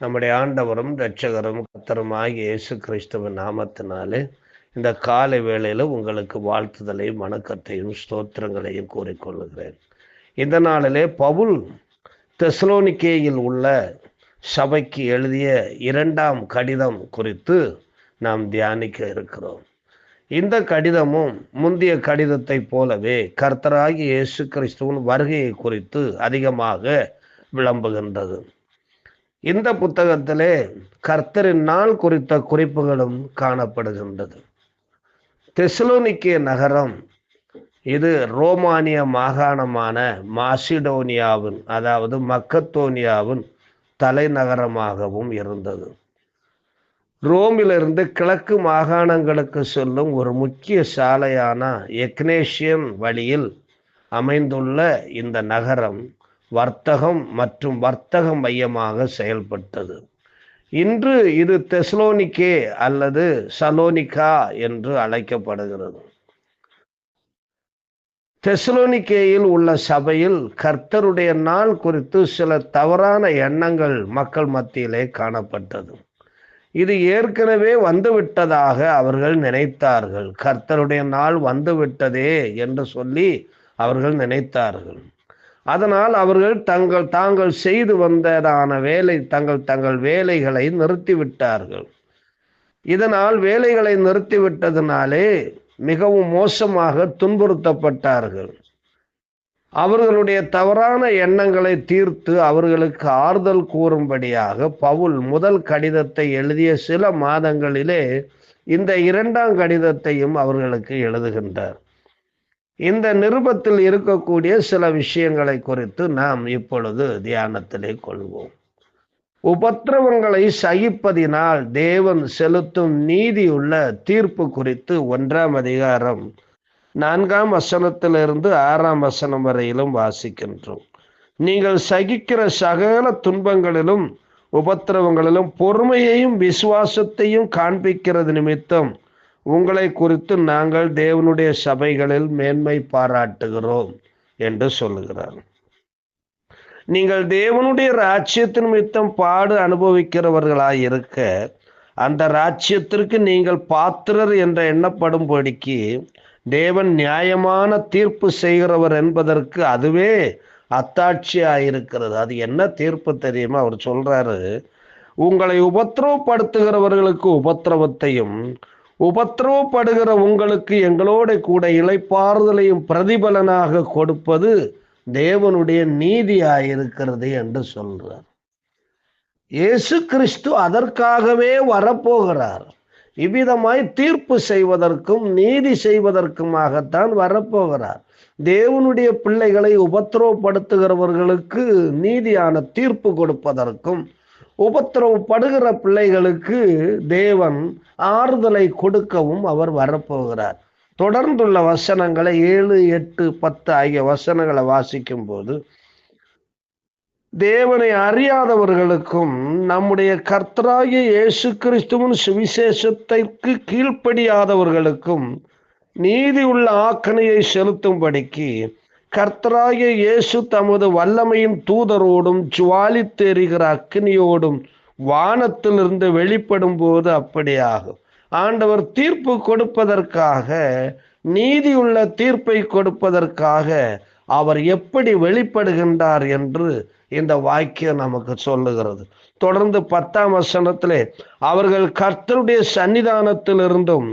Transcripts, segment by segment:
நம்முடைய ஆண்டவரும் இரட்சகரும் கத்தருமாகிய இயேசு கிறிஸ்துவின் நாமத்தினாலே இந்த காலை வேளையில் உங்களுக்கு வாழ்த்துதலையும் வணக்கத்தையும் ஸ்தோத்திரங்களையும் கூறிக்கொள்கிறேன் இந்த நாளிலே பவுல் தெசலோனிக்கேயில் உள்ள சபைக்கு எழுதிய இரண்டாம் கடிதம் குறித்து நாம் தியானிக்க இருக்கிறோம். இந்த கடிதமும் முந்தைய கடிதத்தை போலவே கர்த்தராகி இயேசு கிறிஸ்துவின் வருகையை குறித்து அதிகமாக விளம்புகின்றது. இந்த புத்தகத்திலே கர்த்தரின் நாள் குறித்த குறிப்புகளும் காணப்படுகின்றது. தெசலோனிக்கிய நகரம் இது ரோமானிய மாகாணமான மாசிடோனியாவின் அதாவது மக்கத்தோனியாவின் தலைநகரமாகவும் இருந்தது. ரோமிலிருந்து கிழக்கு மாகாணங்களுக்கு செல்லும் ஒரு முக்கிய சாலையான எக்னேஷியன் வழியில் அமைந்துள்ள இந்த நகரம் வர்த்தகம் மற்றும் வர்த்தக மையமாக செயல்பட்டது. இன்று இது தெஸ்லோனிக்கே அல்லது சலோனிகா என்று அழைக்கப்படுகிறது. தெஸ்லோனிக்கேயில் உள்ள சபையில் கர்த்தருடைய நாள் குறித்து சில தவறான எண்ணங்கள் மக்கள் மத்தியிலே காணப்பட்டது. இது ஏற்கனவே வந்துவிட்டதாக அவர்கள் நினைத்தார்கள். கர்த்தருடைய நாள் வந்துவிட்டதே என்று சொல்லி அவர்கள் நினைத்தார்கள். அதனால் அவர்கள் தங்கள் தாங்கள் செய்து வந்ததான வேலை தங்கள் தங்கள் வேலைகளை நிறுத்திவிட்டார்கள். இதனால் வேலைகளை நிறுத்திவிட்டதினாலே மிகவும் மோசமாக துன்புறுத்தப்பட்டார்கள். அவர்களுடைய தவறான எண்ணங்களை தீர்த்து அவர்களுக்கு ஆறுதல் கூறும்படியாக பவுல் முதல் கடிதத்தை எழுதிய சில மாதங்களிலே இந்த இரண்டாம் கடிதத்தையும் அவர்களுக்கு எழுதுகின்றார். இந்த நிருபத்தில் இருக்கக்கூடிய சில விஷயங்களை குறித்து நாம் இப்பொழுது தியானத்திலே கொள்வோம். உபத்திரவங்களை சகிப்பதினால் தேவன் செலுத்தும் நீதியுள்ள தீர்ப்பு குறித்து ஒன்றாம் அதிகாரம் நான்காம் வசனத்திலிருந்து ஆறாம் வசனம் வரையிலும் வாசிக்கின்றோம். நீங்கள் சகிக்கிற சகல துன்பங்களிலும் உபத்திரவங்களிலும் பொறுமையையும் விசுவாசத்தையும் காண்பிக்கிறது நிமித்தம் உங்களை குறித்து நாங்கள் தேவனுடைய சபைகளில் மேன்மை பாராட்டுகிறோம் என்று சொல்லுகிறார். நீங்கள் தேவனுடைய ராஜ்யத்தின் நிமித்தம் பாடு அனுபவிக்கிறவர்களாய் இருக்க அந்த ராஜ்யத்திற்கு நீங்கள் பாத்திரர் என்ற எண்ணப்படும்படிக்கு தேவன் நியாயமான தீர்ப்பு செய்கிறவர் என்பதற்கு அதுவே அத்தாட்சியாயிருக்கிறது அது என்ன தீர்ப்பு தெரியுமா? அவர் சொல்றாரு உங்களை உபத்திரவப்படுத்துகிறவர்களுக்கு உபத்திரவத்தையும் உபத்திரவப்படுகிற உங்களுக்கு எங்களோட கூட இலைப்பாறுதலையும் பிரதிபலனாக கொடுப்பது தேவனுடைய நீதியாயிருக்கிறது என்று சொல்றார். இயேசு கிறிஸ்து அதற்காகவே வரப்போகிறார். இவ்விதமாய் தீர்ப்பு செய்வதற்கும் நீதி செய்வதற்குமாகத்தான் வரப்போகிறார். தேவனுடைய பிள்ளைகளை உபத்திரவப்படுத்துகிறவர்களுக்கு நீதியான தீர்ப்பு கொடுப்பதற்கும் உபத்திரவப்படுகிற பிள்ளைகளுக்கு தேவன் ஆறுதலை கொடுக்கவும் அவர் வரப்போகிறார். தொடர்ந்துள்ள வசனங்களை ஏழு எட்டு பத்து ஆகிய வசனங்களை வாசிக்கும் போது தேவனை அறியாதவர்களுக்கும் நம்முடைய கர்த்தராகிய இயேசு கிறிஸ்துவின் சுவிசேஷத்திற்கு கீழ்ப்படியாதவர்களுக்கும் நீதி உள்ள ஆக்கணையை செலுத்தும்படிக்கு கர்த்தராகிய இயேசு தமது வல்லமையின் தூதரோடும் ஜுவாலி தெரிகிற அக்னியோடும் வானத்திலிருந்து வெளிப்படும் போது அப்படியாகும். ஆண்டவர் தீர்ப்பு கொடுப்பதற்காக நீதியுள்ள தீர்ப்பை கொடுப்பதற்காக அவர் எப்படி வெளிப்படுகின்றார் என்று இந்த வாக்கியம் நமக்கு சொல்லுகிறது. தொடர்ந்து பத்தாம் வசனத்திலே அவர்கள் கர்த்தருடைய சன்னிதானத்திலிருந்தும்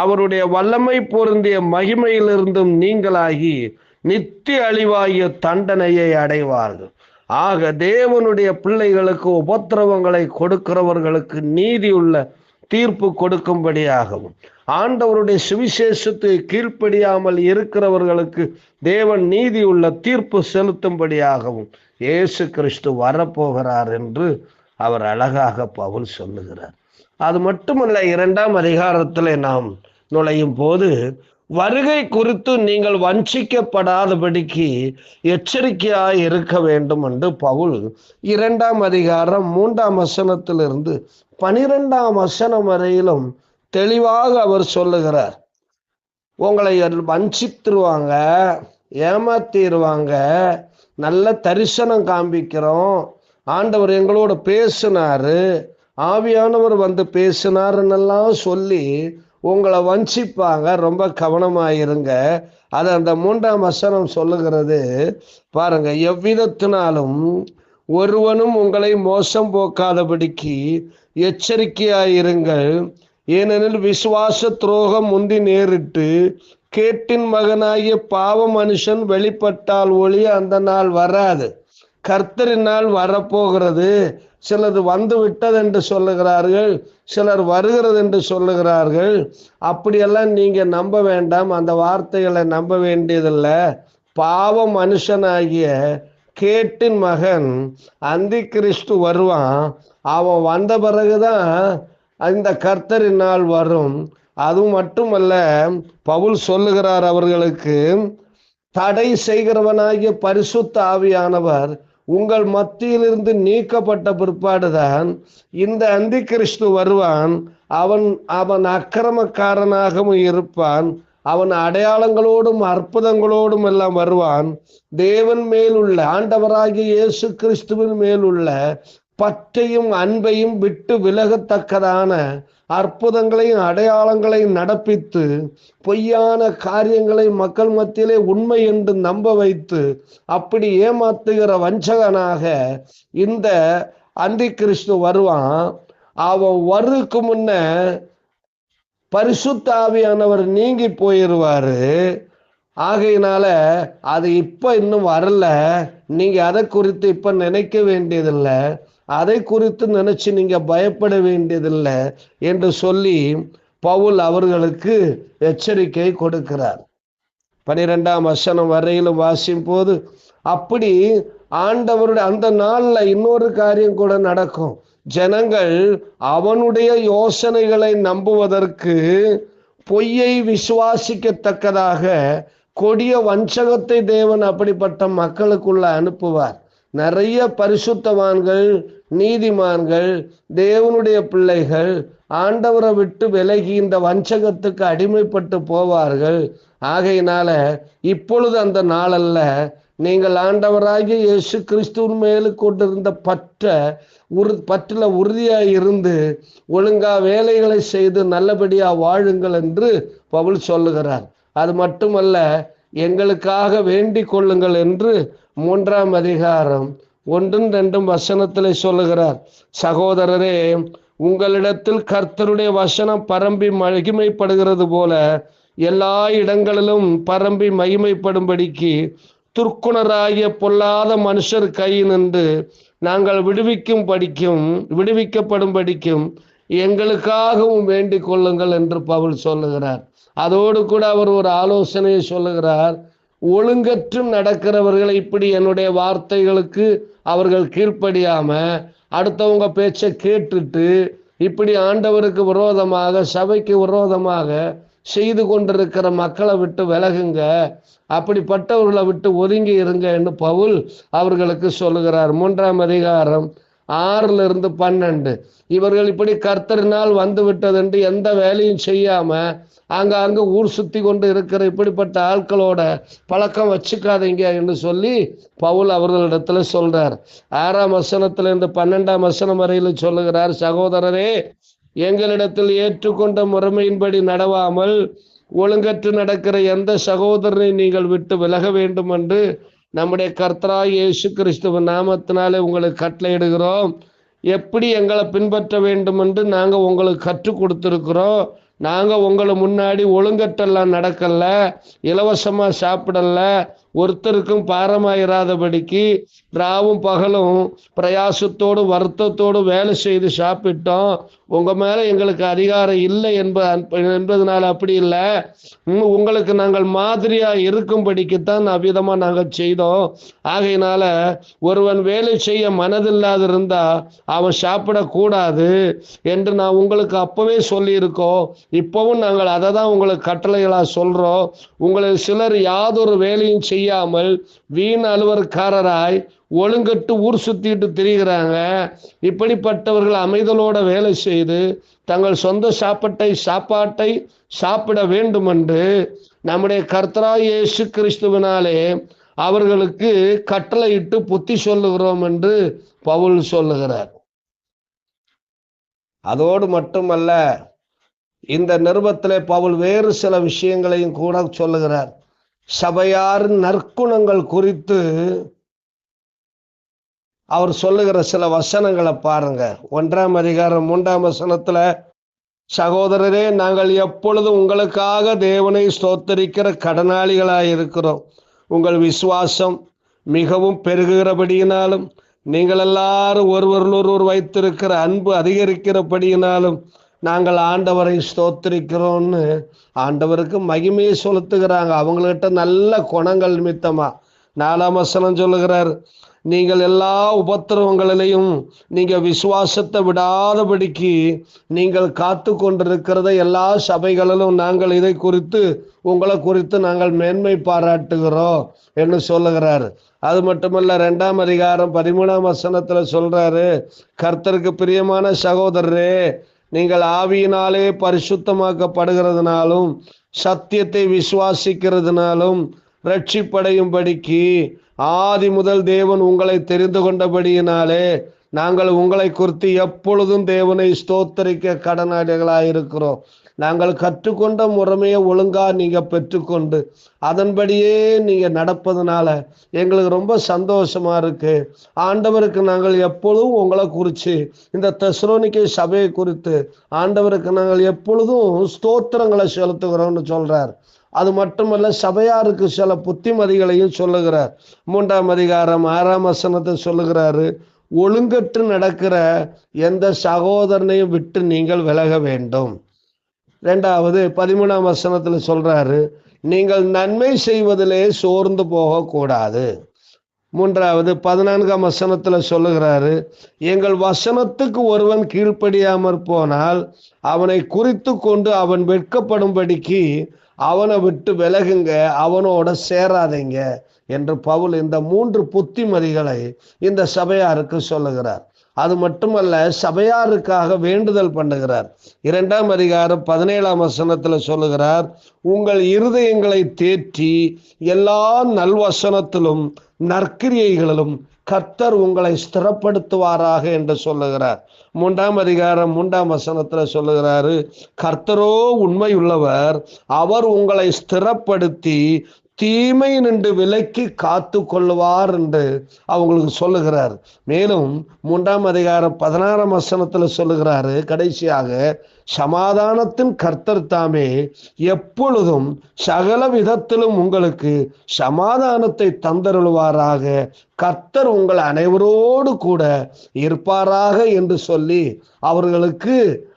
அவருடைய வல்லமை பொருந்திய மகிமையிலிருந்தும் நீங்களாகி நித்திய அழிவாகிய தண்டனையை அடைவார்கள். ஆக தேவனுடைய பிள்ளைகளுக்கு உபத்திரவங்களை கொடுக்கிறவர்களுக்கு நீதி உள்ள தீர்ப்பு கொடுக்கும்படியாகவும் ஆண்டவருடைய சுவிசேஷத்தை கீழ்ப்படியாமல் இருக்கிறவர்களுக்கு தேவன் நீதி உள்ள தீர்ப்பு செலுத்தும்படியாகவும் இயேசு கிறிஸ்து வரப்போகிறார் என்று அவர் அழகாக பவுல் சொல்லுகிறார். அது மட்டுமல்ல இரண்டாம் அதிகாரத்தில் நாம் நுழையும் போது வருகை குறித்து நீங்கள் வஞ்சிக்கப்படாதபடிக்கு எச்சரிக்கையாய் இருக்க வேண்டும் என்று பவுல் இரண்டாம் அதிகாரம் மூன்றாம் வசனத்திலிருந்து பனிரெண்டாம் வசனம் வரையிலும் தெளிவாக அவர் சொல்லுகிறார். உங்களை வஞ்சித்துருவாங்க ஏமாத்திடுவாங்க நல்ல தரிசனம் காண்பிக்கிறோம். ஆண்டவர் எங்களோட பேசினாரு ஆவியானவர் வந்து பேசினாருன்னெல்லாம் சொல்லி உங்களை வஞ்சிப்பாங்க. ரொம்ப கவனமாக இருங்க அது அந்த மூன்றாம் வசனம் சொல்லுகிறது. பாருங்க எவ்விதத்தினாலும் ஒருவனும் உங்களை மோசம் போக்காதபடிக்கு எச்சரிக்கையாயிருங்கள். ஏனெனில் விசுவாச துரோகம் முந்தி நேரிட்டு கேட்டின் மகனாகிய பாவ மனுஷன் வெளிப்பட்டால் ஒளி அந்த நாள் வராது. கர்த்தரின் நாள் வரப்போகிறது. சிலது வந்து விட்டது என்று சொல்லுகிறார்கள். சிலர் வருகிறது என்று சொல்லுகிறார்கள். அப்படியெல்லாம் நீங்க நம்ப வேண்டாம். அந்த வார்த்தைகளை நம்ப வேண்டியதில்லை. பாவ மனுஷனாகிய கேட்டின் மகன் அந்தி கிறிஸ்து வருவான். அவன் வந்த பிறகுதான் இந்த கர்த்தரின் நாள் வரும். அது மட்டுமல்ல பவுல் சொல்லுகிறார் அவர்களுக்கு தடை செய்கிறவனாகிய பரிசுத்த ஆவியானவர் உங்கள் மத்தியிலிருந்து நீக்கப்பட்ட பிற்பாடுதான் இந்த அந்தி கிறிஸ்து வருவான். அவன் அவன் அக்கிரமக்காரனாகவும் இருப்பான். அவன் அடையாளங்களோடும் அற்புதங்களோடும் எல்லாம் வருவான். தேவன் மேலுள்ள ஆண்டவராகிய இயேசு கிறிஸ்துவின் மேலுள்ள பற்றையும் அன்பையும் விட்டு விலகத்தக்கதான அற்புதங்களையும் அடையாளங்களையும் நடப்பித்து பொய்யான காரியங்களை மக்கள் மத்தியிலே உண்மை என்று நம்ப வைத்து அப்படி ஏமாத்துகிற வஞ்சகனாக இந்த அந்தி கிறிஸ்து வருவான். அவன் வர்றதுக்கு முன்ன பரிசுத்தாவியானவர் நீங்கி போயிடுவாரு ஆகையினால அது இப்ப இன்னும் வரல. நீங்க அதை குறித்து இப்ப நினைக்க வேண்டியதில்லை. அதை குறித்து நினைச்சு நீங்க பயப்பட வேண்டியதில்லை என்று சொல்லி பவுல் அவர்களுக்கு எச்சரிக்கை கொடுக்கிறார். பனிரெண்டாம் வசனம் வரையிலும் வாசியும் போது அப்படி ஆண்டவருடைய அந்த நாள்ல இன்னொரு காரியம் கூட நடக்கும். ஜனங்கள் அவனுடைய யோசனைகளை நம்புவதற்கு பொய்யை விசுவாசிக்கத்தக்கதாக கொடிய வஞ்சகத்தை தேவன் அப்படிப்பட்ட மக்களுக்குள்ள அனுப்புவார். நிறைய பரிசுத்தவான்கள் நீதிமான்கள் தேவனுடைய பிள்ளைகள் ஆண்டவரை விட்டு விலகி இந்த வஞ்சகத்துக்கு அடிமைப்பட்டு போவார்கள். ஆகையினால இப்பொழுது அந்த நாளல்ல நீங்கள் ஆண்டவராகிய இயேசு கிறிஸ்துவின் மேலு கொண்டிருந்த பற்ற உரு பற்றில் உறுதியாய் இருந்து ஒழுங்கா வேலைகளை செய்து நல்லபடியா வாழுங்கள் என்று பவுல் சொல்லுகிறார். அது மட்டுமல்ல எங்களுக்காக வேண்டிக் கொள்ளுங்கள் என்று மூன்றாம் அதிகாரம் ஒன்றும் ரெண்டும் வசனத்தில் சொல்லுகிறார். சகோதரரே உங்களிடத்தில் கர்த்தருடைய வசனம் பரம்பி மகிமைப்படுகிறது போல எல்லா இடங்களிலும் பரம்பி மகிமைப்படும்படிக்கு துர்க்குணராகிய பொல்லாத மனுஷர் கை நின்று நாங்கள் விடுவிக்கும் படிக்கும் விடுவிக்கப்படும் படிக்கும் எங்களுக்காகவும் வேண்டிக் கொள்ளுங்கள் என்று பவுல் சொல்லுகிறார். அதோடு கூட அவர் ஒரு ஆலோசனையை சொல்லுகிறார். ஒழுங்கற்றும் நடக்கிறவர்களை இப்படி என்னுடைய வார்த்தைகளுக்கு அவர்கள் கீழ்ப்படியாம அடுத்தவங்க பேச்சை கேட்டுட்டு இப்படி ஆண்டவருக்கு விரோதமாக சபைக்கு விரோதமாக செய்து கொண்டிருக்கிற மக்களை விட்டு விலகுங்க. அப்படிப்பட்டவர்களை விட்டு ஒதுங்கி இருங்க என்று பவுல் அவர்களுக்கு சொல்லுகிறார். மூன்றாம் அதிகாரம் ஆறுல இருந்து பன்னெண்டு. இவர்கள் இப்படி கர்த்தரினால் வந்து விட்டது என்று எந்த வேலையும் செய்யாம ஆங்காங்க ஊர் சுத்தி கொண்டு இருக்கிற இப்படிப்பட்ட ஆட்களோட பழக்கம் வச்சுக்காதீங்க என்று சொல்லி பவுல் அவர்களிடத்துல சொல்றார். ஆறாம் வசனத்துல இருந்து பன்னெண்டாம் வசனம் வரையில் சொல்லுகிறார் சகோதரரே எங்களிடத்தில் ஏற்றுக்கொண்ட முறைமையின்படி நடவாமல் ஒழுங்கற்று நடக்கிற எந்த சகோதரனை நீங்கள் விட்டு விலக வேண்டும் என்று நம்முடைய கர்த்தரா இயேசு கிறிஸ்துவ நாமத்தினாலே உங்களுக்கு கட்டளையிடுகிறோம். எப்படி எங்களை பின்பற்ற வேண்டும் என்று நாங்கள் உங்களுக்கு கற்றுக் கொடுத்துருக்குறோம். நாங்கள் உங்களை முன்னாடி ஒழுங்கட்டெல்லாம் நடக்கல இலவசமாக சாப்பிடல ஒருத்தருக்கும் பாரமாயிராதபடிக்கு ராவும் பகலும் பிரயாசத்தோடு வருத்தத்தோடு வேலை செய்து சாப்பிட்டோம். உங்கள் மேலே எங்களுக்கு அதிகாரம் இல்லை என்ப என்பதனால அப்படி இல்லை. உங்களுக்கு நாங்கள் மாதிரியாக இருக்கும்படிக்குத்தான் அவ்விதமாக நாங்கள் செய்தோம். ஆகையினால ஒருவன் வேலை செய்ய மனதில்லாதிருந்தா அவன் சாப்பிடக்கூடாது என்று நான் உங்களுக்கு அப்போவே சொல்லியிருக்கோம். இப்போவும் நாங்கள் அதை தான் உங்களுக்கு கட்டளைகளாக சொல்கிறோம் உங்களில் சிலர் யாதொரு வேலையும் செய்யாமல் வீண் அலுவற்காரராய் ஒழுங்கட்டு ஊர் சுத்திட்டு திரிகிறாங்க இப்படிப்பட்டவர்கள் அமைதலோட வேலை செய்து தங்கள் சொந்த சாப்பாட்டை சாப்பாட்டை சாப்பிட வேண்டும் என்று நம்முடைய கர்த்தரா இயேசு கிறிஸ்துவனாலே அவர்களுக்கு கட்டளையிட்டு புத்தி சொல்லுகிறோம் என்று பவுல் சொல்லுகிறார். அதோடு மட்டுமல்ல இந்த நிருபத்திலே பவுல் வேறு சில விஷயங்களையும் கூட சொல்லுகிறார். சபையாரின் நற்குணங்கள் குறித்து அவர் சொல்லுகிற சில வசனங்களை பாருங்க. ஒன்றாம் அதிகாரம் மூன்றாம் வசனத்துல சகோதரரே நாங்கள் எப்பொழுதும் உங்களுக்காக தேவனை ஸ்தோத்தரிக்கிற கடனாளிகளாய் இருக்கிறோம். உங்கள் விசுவாசம் மிகவும் பெருகுகிறபடியினாலும் நீங்கள் எல்லாரும் ஒருவர் வைத்திருக்கிற அன்பு அதிகரிக்கிறபடியினாலும் நாங்கள் ஆண்டவரை ஸ்தோத்திரிக்கிறோம்னு ஆண்டவருக்கு மகிமையை செலுத்துகிறாங்க. அவங்கள்ட்ட நல்ல குணங்கள் நிமித்தமா நாலாம் வசனம் சொல்லுகிறார் நீங்கள் எல்லா உபத்திரவங்களிலையும் நீங்கள் விசுவாசத்தை விடாதபடிக்கு நீங்கள் காத்து கொண்டிருக்கிறத எல்லா சபைகளிலும் நாங்கள் இதை குறித்து உங்களை குறித்து நாங்கள் மேன்மை பாராட்டுகிறோம் என்று சொல்லுகிறார். அது மட்டுமல்ல ரெண்டாம் அதிகாரம் பதிமூணாம் வசனத்தில் சொல்றாரு கர்த்தருக்கு பிரியமான சகோதரரே நீங்கள் ஆவியினாலே பரிசுத்தமாக்கப்படுகிறதுனாலும் சத்தியத்தை விசுவாசிக்கிறதுனாலும் ரட்சிப்படையும்படிக்கு ஆதி முதல் தேவன் உங்களை தெரிந்து கொண்டபடியினாலே நாங்கள் உங்களை குறித்து எப்பொழுதும் தேவனை ஸ்தோத்தரிக்க கடனாளிகளாயிருக்கிறோம் நாங்கள் கற்றுக்கொண்ட முறைமையை ஒழுங்கா நீங்க பெற்றுக்கொண்டு அதன்படியே நீங்க நடப்பதனால எங்களுக்கு ரொம்ப சந்தோஷமா இருக்கு. ஆண்டவருக்கு நாங்கள் எப்பொழுதும் உங்களை குறித்து இந்த தெசரோனிக்கை சபையை குறித்து ஆண்டவருக்கு நாங்கள் எப்பொழுதும் ஸ்தோத்திரங்களை செலுத்துகிறோம்னு சொல்றார். அது மட்டுமல்ல சபையாருக்கு சில புத்திமதிகளையும் சொல்லுகிறார். மூன்றாம் அதிகாரம் ஆறாம் வசனத்தை சொல்லுகிறாரு ஒழுங்கற்று நடக்கிற எந்த சகோதரனையும் விட்டு நீங்கள் விலக வேண்டும். ரெண்டாவது பதிமூணாம் வசனத்தில் சொல்றாரு நீங்கள் நன்மை செய்வதிலே சோர்ந்து போகக்கூடாது. மூன்றாவது பதினான்காம் வசனத்தில் சொல்லுகிறாரு எங்கள் வசனத்துக்கு ஒருவன் கீழ்ப்படியாமற் போனால் அவனை குறித்து கொண்டு அவன் வெட்கப்படும்படிக்கு அவனை விட்டு விலகுங்க அவனோட சேராதீங்க என்று பவுல் இந்த மூன்று புத்திமதிகளை இந்த சபையாருக்கு சொல்லுகிறார். அது மட்டுமல்ல சபையாருக்காக வேண்டுதல் பண்ணுகிறார். இரண்டாம் அதிகாரம் பதினேழாம் வசனத்துல சொல்லுகிறார் உங்கள் இருதயங்களை தேற்றி எல்லா நல்வசனத்திலும் நற்கிரியைகளிலும் கர்த்தர் உங்களை ஸ்திரப்படுத்துவாராக என்று சொல்லுகிறார். மூன்றாம் அதிகாரம் மூன்றாம் வசனத்துல சொல்லுகிறாரு கர்த்தரோ உண்மை உள்ளவர் அவர் உங்களை ஸ்திரப்படுத்தி தீமை நின்று விலக்கி காத்து கொள்வார் என்று அவங்களுக்கு சொல்லுகிறார். மேலும் மூன்றாம் அதிகாரம் பதினாறாம் வசனத்தில் சொல்லுகிறாரு கடைசியாக சமாதானத்தின் கர்த்தர் தாமே எப்பொழுதும் சகல விதத்திலும் உங்களுக்கு சமாதானத்தை தந்தருள்வாராக. கர்த்தர் உங்கள் அனைவரோடு கூட இருப்பாராக என்று சொல்லி அவர்களுக்கு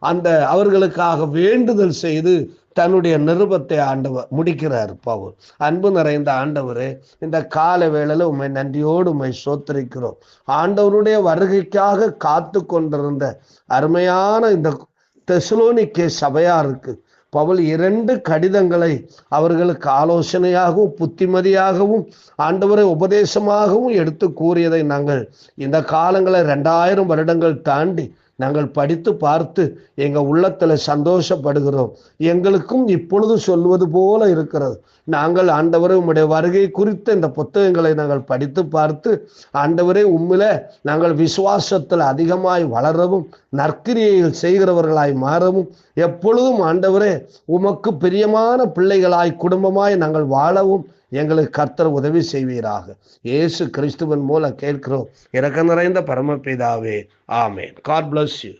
அந்த அவர்களுக்காக வேண்டுதல் செய்து தன்னுடைய நிருபத்தை ஆண்டவர் முடிக்கிறார் பவுல். அன்பு நிறைந்த ஆண்டவரே இந்த கால வேளையில உண்மை நன்றியோடு உண்மை சோத்தரிக்கிறோம் ஆண்டவருடைய வருகைக்காக காத்து கொண்டிருந்த அருமையான இந்த தெசலோனிக்கே சபையாருக்கு பவுல் இரண்டு கடிதங்களை அவர்களுக்கு ஆலோசனையாகவும் புத்திமதியாகவும் ஆண்டவரை உபதேசமாகவும் எடுத்து கூறியதை நாங்கள் இந்த காலங்களை ரெண்டாயிரம் வருடங்கள் தாண்டி நாங்கள் படித்து பார்த்து எங்கள் உள்ளத்தில் சந்தோஷப்படுகிறோம். எங்களுக்கும் இப்பொழுது சொல்வது போல இருக்கிறது. நாங்கள் ஆண்டவரை உம்முடைய வருகை குறித்த இந்த புத்தகங்களை நாங்கள் படித்து பார்த்து ஆண்டவரே உம்மில நாங்கள் விசுவாசத்தில் அதிகமாய் வளரவும் நற்கிரியைகள் செய்கிறவர்களாய் மாறவும் எப்பொழுதும் ஆண்டவரே உமக்கு பிரியமான பிள்ளைகளாய் குடும்பமாய் நாங்கள் வாழவும் எங்களுக்கு கர்த்தர் உதவி செய்வீராக. இயேசு கிறிஸ்துவன் மூலம் கேட்கிறோம். இறக்க நிறைந்த பரமபிதாவே. ஆமேன். God bless you